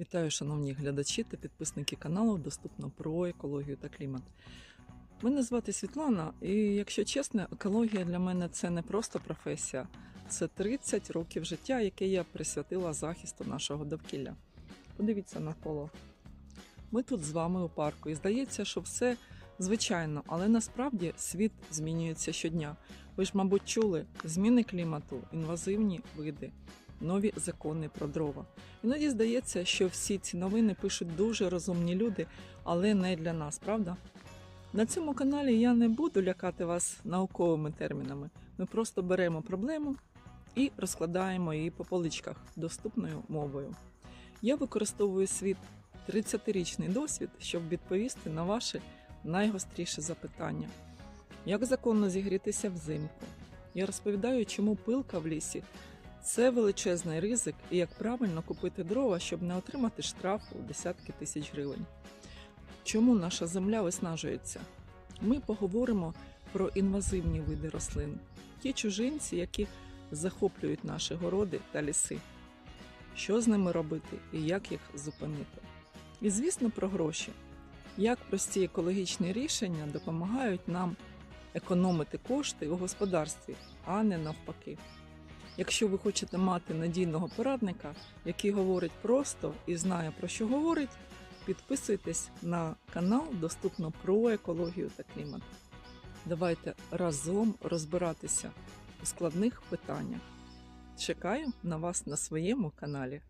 Вітаю, шановні глядачі та підписники каналу Доступно про екологію та клімат. Мене звати Світлана, і якщо чесно, екологія для мене це не просто професія, це 30 років життя, яке я присвятила захисту нашого довкілля. Подивіться навколо. Ми тут з вами у парку, і здається, що все звичайно, але насправді світ змінюється щодня. Ви ж, мабуть, чули зміни клімату, інвазивні види, нові закони про дрова. Іноді здається, що всі ці новини пишуть дуже розумні люди, але не для нас, правда? На цьому каналі я не буду лякати вас науковими термінами. Ми просто беремо проблему і розкладаємо її по поличках доступною мовою. Я використовую свій 30-річний досвід, щоб відповісти на ваші найгостріші запитання. Як законно зігрітися взимку? Я розповідаю, чому пилка в лісі це величезний ризик і як правильно купити дрова, щоб не отримати штраф у десятки тисяч гривень. Чому наша земля виснажується? Ми поговоримо про інвазивні види рослин, ті чужинці, які захоплюють наші городи та ліси. Що з ними робити і як їх зупинити? І, звісно, про гроші. Як прості екологічні рішення допомагають нам економити кошти у господарстві, а не навпаки. Якщо ви хочете мати надійного порадника, який говорить просто і знає про що говорить, підписуйтесь на канал доступно про екологію та клімат. Давайте разом розбиратися у складних питаннях. Чекаю на вас на своєму каналі.